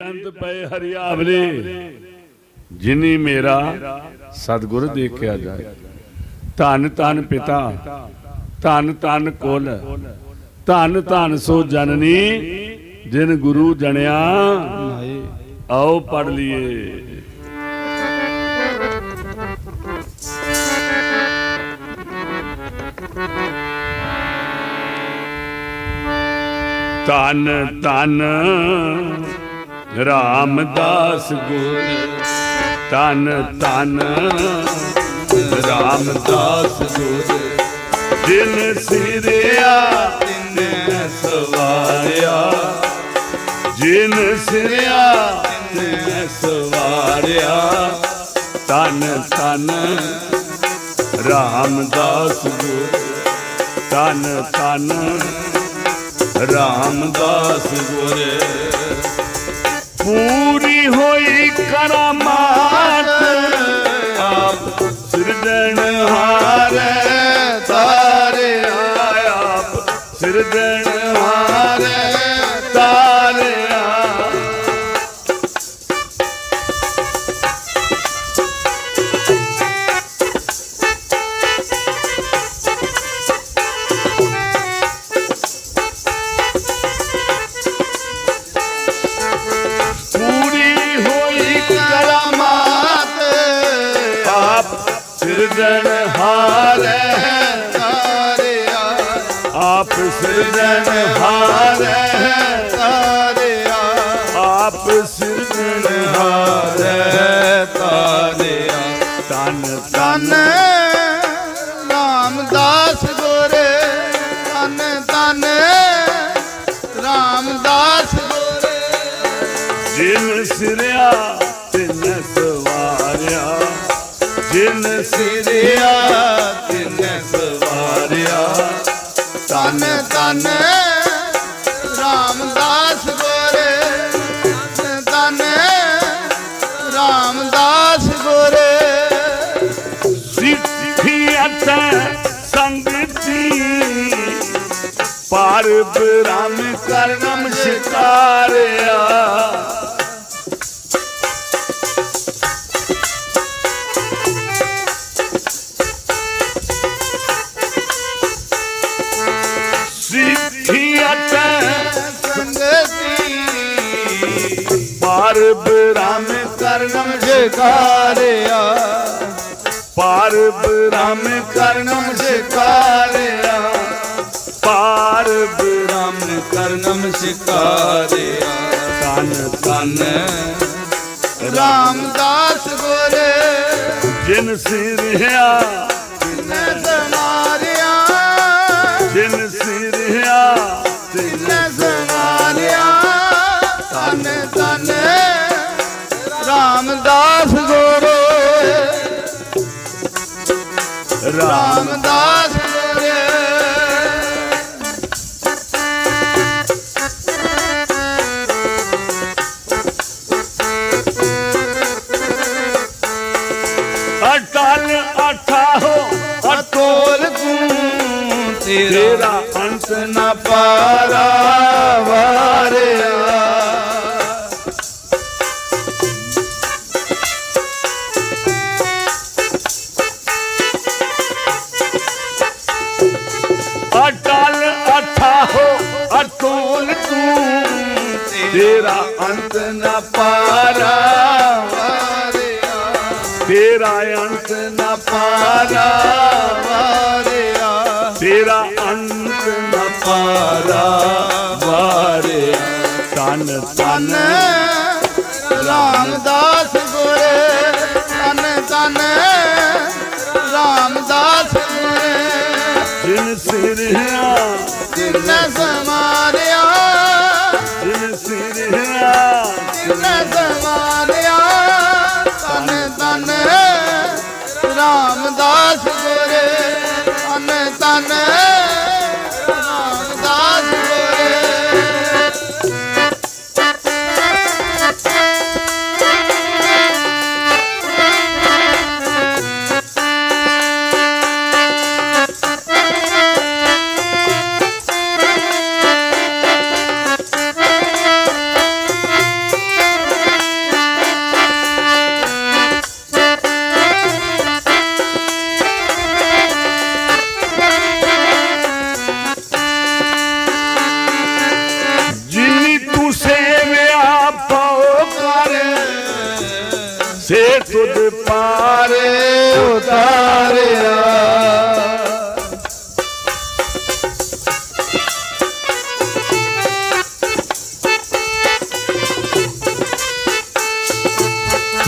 ਅੰਤ ਪਏ ਹਰਿਆਵਲੇ। ਜਿਨੀ ਮੇਰਾ ਸਤਿਗੁਰ ਦੇਖਿਆ ਜਾਏ। ਧੰਨ ਧੰਨ ਪਿਤਾ, ਧੰਨ ਧੰਨ ਕੁਲ, ਧੰਨ ਧੰਨ ਸੋ ਜਨਨੀ, ਜਿਨ ਗੁਰੂ ਜਣਿਆ ਆਓ ਪੜ ਲਈਏ। ਧੰਨ ਧੰਨ ਰਾਮਦਾਸ ਗੁਰ ਧੰਨ ਧੰਨ। ਰਾਮਦਾਸ ਗੁਰ ਜਿਨ ਸਿਰਿਆ, ਤਿਨ ਸਵਾਰਿਆ। ਜਿਨ ਸਿਰਿਆ, ਤਿਨ ਸਵਾਰਿਆ। ਧੰਨ ਧੰਨ। ਰਾਮਦਾਸ ਗੁਰ ਧੰਨ ਧੰਨ। ਰਾਮਦਾਸ ਗੁਰ पूरी होई करमा ਆਪ ਸਿਰਜਣਹਾਰ ਆਪ ਸਿਰਜਣਹਾਰ ਤਨ ਤਨ ਤਨ ਰਾਮਦਾਸ ਗੁਰੇ ਤਨ ਤਨ ਰਾਮਦਾਸ ਗੁਰੇ ਜਿਨ ਸਿਰਿਆ ਤਿਨ ਸਵਾਰਿਆ ਜਿਨ ਸਿਰਿਆ ਤਿਨ ਸਵਾਰਿਆ ਤਨ ਤਨ ਰਾਮਦਾਸ ਗੁਰੇ। ਤਨ ਤਨ ਰਾਮਦਾਸ ਗੋਰੇ। ਸਿੱਖੀ ਸੰਗਤੀ ਪਾਰ ਬ੍ਰਹਮ ਕਰਨਮ ਸ਼ਿਕਾਰਿਆ। ਪਾਰ ਬ੍ਰਹਮ ਕਰਨਮ ਜਕਾਰਿਆ। ਪਾਰ ਬ੍ਰਹਮ ਕਰਨਮ ਸ਼ਿਕਾਰਿਆ ਪਾਰ ਬ੍ਰਹਮ ਕਰਨਮ ਸ਼ਿਕਾਰਿਆ ਤਨ ਤਨ ਰਾਮਦਾਸ ਗੁਰੇ ਜਿਨ ਸਿਰਿਆ ਤਿਨ ਸਮਾਰਿਆ ਤੇਰਾ ਨਾ ਪਾਰਾ ਵਾਰਿਆ ਅਟਲ ਅਠਾ ਹੋ ਅਟੋਲ ਤੂੰ, ਤੇਰਾ ਅੰਤ ਨ ਪਾਰਾ ਵਾਰਿਆ ਤੇਰਾ ਅੰਤ ਨ ਪਾਰਾ ਵਾਰਿਆ ਵਾਰੇ ਤਨ ਤਨ ਤਨ ਰਾਮਦਾਸ ਗੁਰੇ ਤਨ ਤਨ ਰਾਮਦਾਸ ਗੁਰੇ। ਜਿਨ ਸਿਰਿਆ ਜਿਨ ਸਮਾਰਿਆ ਜਿਨ ਸਿਰਿਆ। ਜਿਨ ਸਮਾਰਿਆ ਤਨ ਤਨ ਰਾਮਦਾਸ ਗੁਰੇ ਤਨ ਤਨ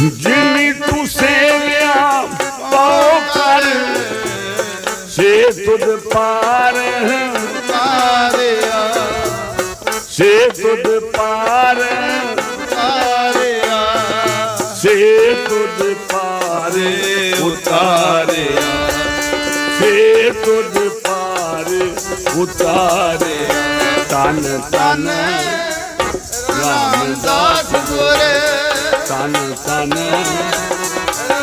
ਜਿਨੀ ਤੂੰ ਸੇਵਿਆ ਪਾਉ ਕਰ। ਸੇ ਤੁਧ ਪਾਰ ਉਤਾਰਿਆ ਸੇ ਤੁਧ ਪਾਰ ਉਤਾਰਿਆ ਸੇ ਤੁਧ ਪਾਰ ਉਤਾਰਿਆ। ਸੇ ਤੁਧ ਪਾਰ ਉਤਾਰਿਆ। ਤਨ ਤਨ ਰਾਮਦਾਸ ਗੁਰੇ। ਤਨ ਤਨ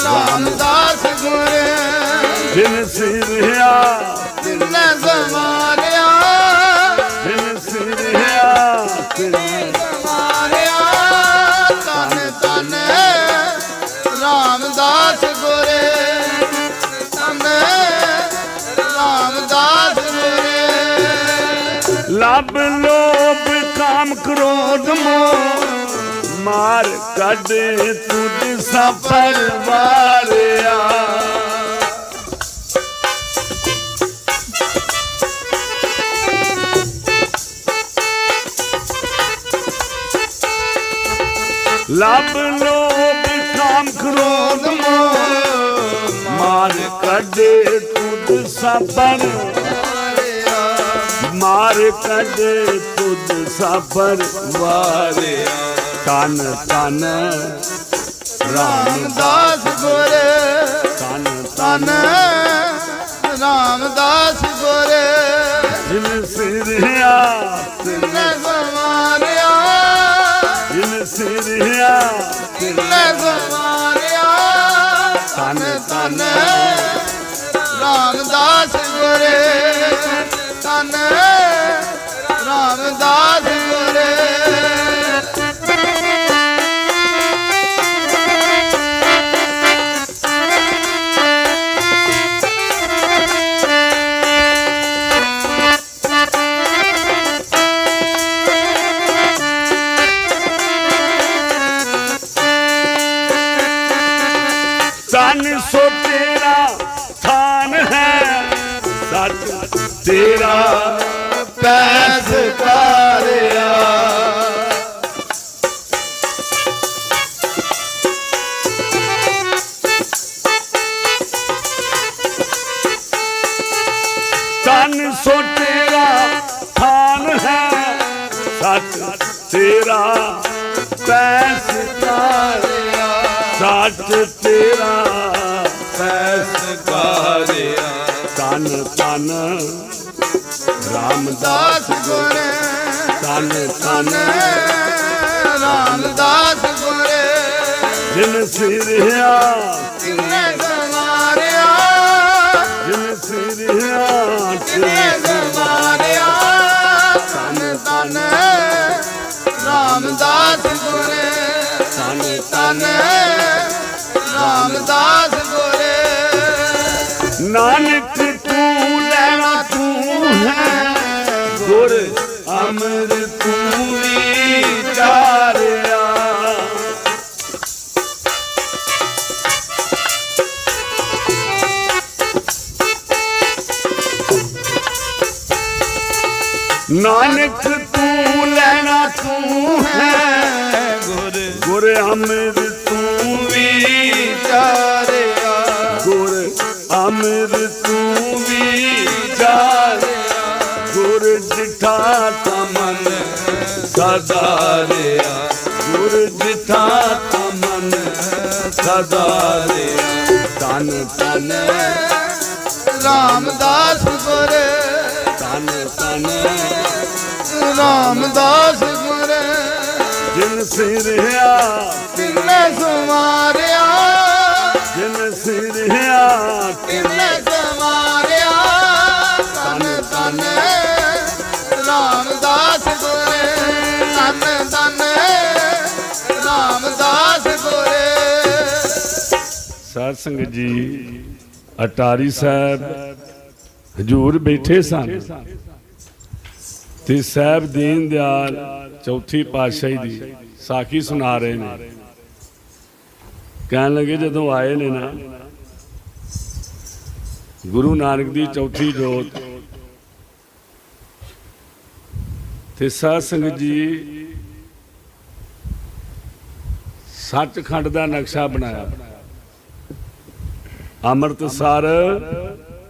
ਰਾਮਦਾਸ ਗੁਰੇ। ਜਿਨ ਸਿਰਿਆ ਤਿੰਨੇ ਸਮਾਰਿਆ ਜਿਨ ਸਿਰਿਆ ਤਿਨ ਸਮਾਰਿਆ ਤਨ ਤਨ ਰਾਮਦਾਸ ਗੁਰੇ। ਤਨ ਰਾਮਦਾਸ ਗੁਰੇ। ਲਬ ਲੋਭ ਕਾਮ ਕ੍ਰੋਧ ਮੋਹ। ਮਾਰ ਕੱਢ ਤੁਧ ਸਫਰ ਵਾਰਿਆ ਲਬ ਲੋਭ ਕਾਮ ਕ੍ਰੋਧ ਮਾਰ ਕੱਢ ਤੁਧ ਸਫਰ ਮਾਰ ਕੱਢ ਤੁਧ ਸਫਰ ਵਾਰਿਆ ਤਨ ਤਨ ਰਾਮ ਰਾਮਦਾਸ ਗੁਰੇ। ਤਨ ਤਨ ਤਨ ਰਾਮਦਾਸ ਗੁਰੇ। ਜਿਨ ਸਿਰਿਆ ਤਿੰਨੇ ਸਮਾਰਿਆ ਜਿਨ ਸਿਰਿਆ ਤਿੰਨੇ ਸਮਾਰਿਆ ਤਨ ਤਨ ਰਾਮਦਾਸ ਗੁਰੇ। ਤਨ ਰਾਮਦਾਸ ਗੁਰੇ ਤਨ ਸੋ ਤੇਰਾ ਥਾਨ ਹੈ। ਸੱਚ ਤੇਰਾ ਪੈਸ ਕਾਰਿਆ ਸੱਚ ਤੇਰਾ ਪੈਸ ਕਾਰਿਆ। ਤਨ ਤਨ ਰਾਮਦਾਸ ਦਾਸ ਗੁਰੇ ਤਨ ਤਨ ਰਾਮਦਾਸ ਗੁਰੇ ਜਿਨ ਸਿਰਿਆ ਤਿੰਨੇ ਸਮਾਰਿਆ। ਜਿਨ ਸਿਰਿਆ ਤਿੰਨੇ ਸਮਾਰਿਆ। ਤਨ ਤਨ ਰਾਮਦਾਸ ਗੁਰੇ ਤਨ ਤਨ ਰਾਮਦਾਸ ਗੋਰੇ। ਨਾਨਕ ਤੂੰ ਲੈਣਾ ਤੂੰ ਹੈ। ਗੁਰ ਅਮਰ ਤੂੰ ਵਿਚਾਰਿਆ ਨਾਨਕ ਤੂੰ ਲੈਣਾ ਤੂੰ ਹੈ। ਗੁਰ ਗੁਰ ਅਮਰ ਵਿਚਾਰਿਆ ਗੁਰ ਅਮਰ ਤੂੰ ਵਿਚਾਰਿਆ ਗੁਰ ਜਿਠਾ ਤਮਨ ਸਦਾ ਰਿਆ ਗੁਰ ਜਿਠਾ ਤਮਨ ਸਦਾ ਰਿਆ ਤਨ ਤਨ ਰਾਮਦਾਸ ਗੁਰੇ। ਤਨ ਤਨ ਰਾਮਦਾਸ ਗੁਰੇ। ਜਿਨ ਸਿਰਿਆ ਤਿੰਨੇ ਸਮਾਰਿਆ ਜਿਨ ਸਿਰਿਆ ਤਿੰਨੇ ਸਮਾਰਿਆ ਤਨ ਤਨ ਰਾਮਦਾਸ ਗੁਰੇ ਤਨ ਤਨ ਰਾਮਦਾਸ ਗੁਰੇ ਸਾਧ ਸੰਗਤ ਜੀ, ਅਟਾਰੀ ਸਾਹਿਬ ਹਜੂਰ ਬੈਠੇ ਸਨ। ਤੇ ਸਾਹਿਬ ਦੀਨ ਦਿਆਲ ਚੌਥੀ ਪਾਤਸ਼ਾਹੀ ਦੀ ਸਾਖੀ ਸੁਣਾ ਰਹੇ ਨੇ। ਕਹਿਣ ਲੱਗੇ ਜਦੋਂ ਆਏ ਨੇ ਨਾ, ਗੁਰੂ ਨਾਨਕ ਦੀ ਚੌਥੀ ਜੋਤ। ਤੇ ਸਾਧ ਸੰਗਤ ਜੀ ਸੱਚਖੰਡ ਦਾ ਨਕਸ਼ਾ ਬਣਾਇਆ। ਅੰਮ੍ਰਿਤਸਰ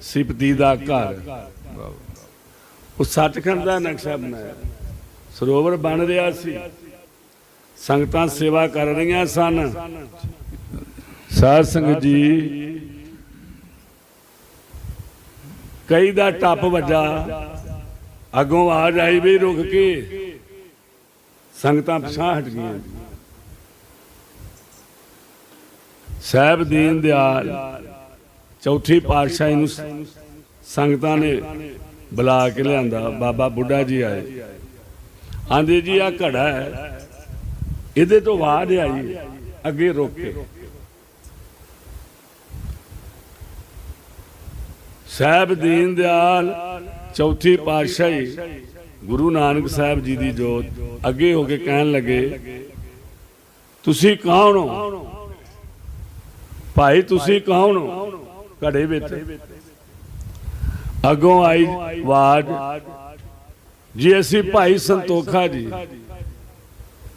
ਸਿਪਤੀ ਦਾ ਘਰ। ਉਹ ਸੱਚਖੰਡ ਦਾ ਨਕਸ਼ਾ ਬਣਾਇਆ। ਸਰੋਵਰ ਬਣ ਰਿਹਾ ਸੀ। ਸੰਗਤਾਂ ਸੇਵਾ ਕਰ ਰਹੀਆਂ ਸਨ। ਸਾਧ ਸੰਗਤ ਜੀ, ਕਈ ਦਾ ਟੱਪ ਵੱਜਾ ਅੱਗੋਂ ਆ ਜਾਈ ਵੀ ਰੁਕ ਕੇ। ਸੰਗਤਾਂ ਪਛਾਣ ਹਟ ਗਈਆਂ। ਸਾਹਿਬ ਦੀਨ ਦਿਆਲ, ਚੌਥੀ ਪਾਤਸ਼ਾਹੀ ਨੂੰ ਸੰਗਤਾਂ ਨੇ ਬੁਲਾ ਕੇ ਲਿਆਂਦਾ। ਬਾਬਾ ਬੁੱਢਾ ਜੀ ਆਏ। ਆਂਦੇ ਜੀ ਆ ਘੜਾ ਹੈ। ਇਹਦੇ ਤੋਂ ਬਾਅਦ ਆਈ, ਅੱਗੇ ਰੁਕ ਕੇ। ਸਾਹਿਬ ਦੀਨ ਦਿਆਲ, ਚੌਥੀ ਪਾਤਸ਼ਾਹੀ ਗੁਰੂ ਨਾਨਕ ਸਾਹਿਬ ਜੀ ਦੀ ਜੋਤ ਅੱਗੇ ਹੋ ਕੇ ਕਹਿਣ ਲੱਗੇ, ਤੁਸੀਂ ਕੌਣ ਹੋ? ਭਾਈ, ਤੁਸੀਂ ਕੌਣ ਹੋ? ਘੜੇ ਵਿੱਚ। ਅੱਗੋਂ ਆਈ ਆਵਾਜ਼, ਜੀ, ਅਸੀਂ ਭਾਈ ਸੰਤੋਖਾ ਜੀ।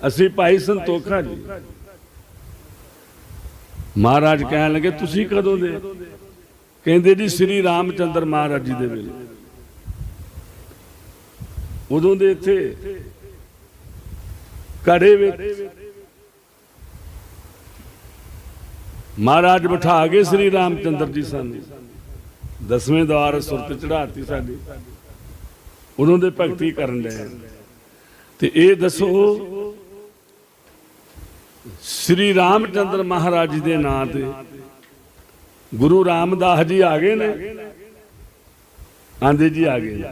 ਅਸੀਂ ਭਾਈ ਸੰਤੋਖਾ ਜੀ। ਮਹਾਰਾਜ ਕਹਿਣ ਲੱਗੇ, ਤੁਸੀਂ ਕਦੋਂ ਦੇ? ਕਹਿੰਦੇ ਜੀ ਸ੍ਰੀ ਰਾਮਚੰਦਰ ਮਹਾਰਾਜ ਜੀ ਦੇ ਵੇਲੇ। ਉਦੋਂ ਦੇ ਇੱਥੇ ਕੜੇ ਵਿੱਚ ਮਹਾਰਾਜ ਬਿਠਾ ਕੇ ਸ੍ਰੀ ਰਾਮਚੰਦਰ ਜੀ ਸਾਨੂੰ ਦਸਵੇਂ ਦਵਾਰ ਸੁਰਤ ਚੜਾਤੀ ਸਾਡੀ। ਉਦੋਂ ਦੇ ਭਗਤੀ ਕਰਨ ਦੇ ਤੇ ਇਹ ਦੱਸੋ, ਸ੍ਰੀ ਰਾਮਚੰਦਰ ਮਹਾਰਾਜ ਜੀ ਦੇ ਨਾਂ ਤੇ ਗੁਰੂ ਰਾਮਦਾਸ ਜੀ ਆ ਗਏ ਨੇ। ਆਂਦੇ ਜੀ ਆ ਗਏ।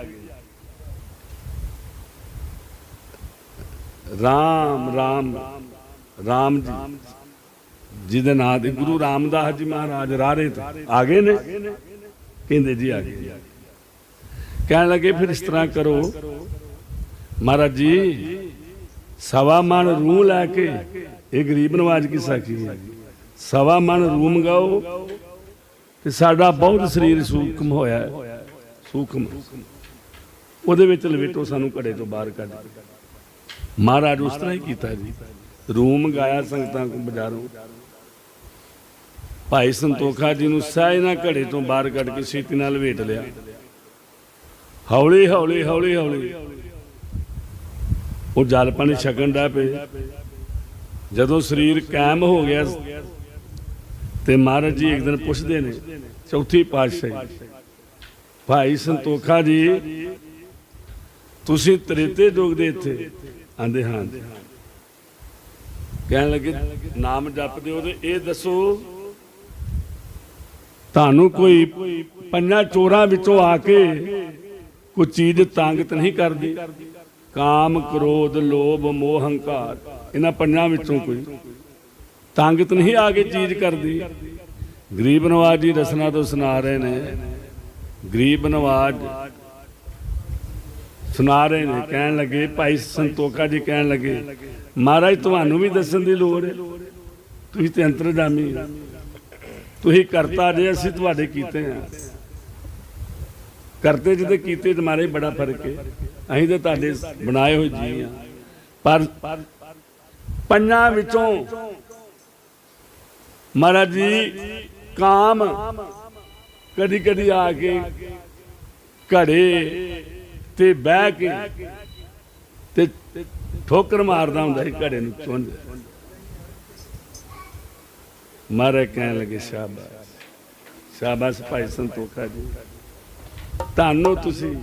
ਰਾਮ ਰਾਮ ਰਾਮ ਜੀ। ਜਿਹਦੇ ਨਾਂ ਤੇ ਗੁਰੂ ਰਾਮਦਾਸ ਜੀ ਮਹਾਰਾਜ ਰਾਰੇ ਤੇ ਆ ਗਏ ਨੇ। ਕਹਿੰਦੇ ਜੀ ਆ ਗਏ। ਕਹਿਣ ਲੱਗੇ, ਫਿਰ ਇਸ ਤਰ੍ਹਾਂ ਕਰੋ। ਮਹਾਰਾਜ ਜੀ, ਸਵਾ ਮਨ ਰੂਹ ਲੈ ਕੇ, ਇਹ ਗਰੀਬ ਨਵਾਜ ਕੀ ਸਾਖੀ ਹੈ? ਸਵਾ ਮਨ ਰੂਹ ਗਾਓ ਤੇ ਸਾਡਾ ਬਹੁਤ ਸਰੀਰ ਸੂਖਮ ਹੋਇਆ ਹੈ। ਸੂਖਮ। ਉਹਦੇ ਵਿੱਚ ਲਵੇਟੋ ਸਾਨੂੰ ਘੜੇ ਤੋਂ ਬਾਹਰ ਕੱਢ ਮਹਾਰਾਜ ਉਸ ਤਰ੍ਹਾਂ ਹੀ ਕੀਤਾ ਜੀ। ਰੂਮ ਗਾਇਆ ਸੰਗਤਾਂ ਕੋ ਬਾਜ਼ਾਰੋਂ। ਭਾਈ ਸੰਤੋਖਾ ਜੀ ਨੂੰ ਸਹਿਜ ਘੜੇ ਤੋਂ ਬਾਹਰ ਕੱਢ ਕੇ ਛੇਤੀ ਨਾਲ ਲਵੇਟ ਲਿਆ। ਹੌਲੀ ਹੌਲੀ ਹੌਲੀ ਹੌਲੀ। ਉਹ ਜਲ ਪਾਣੀ ਛਕਣ ਦਾ ਪਏ ਜਦੋਂ ਸਰੀਰ ਕਾਇਮ ਹੋ ਗਿਆ ਤੇ ਮਹਾਰਾਜ ਜੀ ਇੱਕ ਦਿਨ ਪੁੱਛਦੇ ਨੇ, ਚੌਥੀ ਪਾਤਸ਼ਾਹੀ, ਭਾਈ ਸੰਤੋਖਾ ਜੀ, ਤੁਸੀਂ ਤ੍ਰੇਤੇ ਯੁੱਗ ਦੇ ਇੱਥੇ? ਆਂਦੇ ਹਾਂ ਕਹਿਣ ਲੱਗੇ, ਨਾਮ ਜਪਦੇ ਹੋ ਤੇ ਇਹ ਦੱਸੋ, ਤੁਹਾਨੂੰ ਕੋਈ ਪੰਜਾਂ ਚੋਰਾਂ ਵਿੱਚੋਂ ਆ ਕੇ ਕੋਈ ਚੀਜ਼ ਤਾਂਗਤ ਨਹੀਂ ਕਰਦੀ? ਕਾਮ, ਕ੍ਰੋਧ, ਲੋਭ, ਮੋਹ, ਹੰਕਾਰ, ਇਹਨਾਂ ਪੰਜਾਂ ਵਿੱਚੋਂ ਕੋਈ? ਤੰਗ ਨਹੀਂ ਆ ਕੇ ਚੀਜ਼ ਕਰਦੀ। ਗਰੀਬ ਨਵਾਜ ਜੀ ਰਸਨਾ ਤੋਂ ਸੁਣਾ ਰਹੇ ਨੇ। ਗਰੀਬ ਨਵਾਜ ਸੁਣਾ ਰਹੇ ਨੇ, ਕਹਿਣ ਲੱਗੇ, ਭਾਈ ਸੰਤੋਖਾ ਜੀ, ਕਹਿਣ ਲੱਗੇ, ਮਹਾਰਾਜ, ਤੁਹਾਨੂੰ ਵੀ ਦੱਸਣ ਦੀ ਲੋੜ ਹੈ। ਤੁਸੀਂ ਤੇ ਅੰਤਰਜਾਮੀ ਹੋ। ਤੁਸੀਂ ਕਰਤਾ ਜੇ, ਅਸੀਂ ਤੁਹਾਡੇ ਕੀਤੇ ਆ। ਕਰਤੇ ਜਿਹਦੇ ਕੀਤੇ ਤੁਹਾਰੇ ਬੜਾ ਫ਼ਰਕ ਹੈ ਅਸੀਂ ਤੇ ਤੁਹਾਡੇ ਬਣਾਏ ਹੋਏ ਜੀ ਆ। ਪਰ ਪੰਜਾਂ ਵਿੱਚੋਂ ਮਹਾਰਾਜ ਜੀ, ਕਾਮ ਕਦੀ ਕਦੀ ਆ ਕੇ ਘੜੇ ਤੇ ਬਹਿ ਕੇ ਤੇ ਠੋਕਰ ਮਾਰਦਾ ਹੁੰਦਾ ਸੀ, ਘੜੇ ਨੂੰ ਚੁੰਝ। ਮਾਰੇ ਕਹਿਣ ਲੱਗੇ, ਸ਼ਾਬਾਸ਼। ਸ਼ਾਬਾਸ਼ ਭਾਈ ਸੰਤੋਖਾ ਜੀ। ਤੁਹਾਨੂੰ ਤੁਸੀਂ।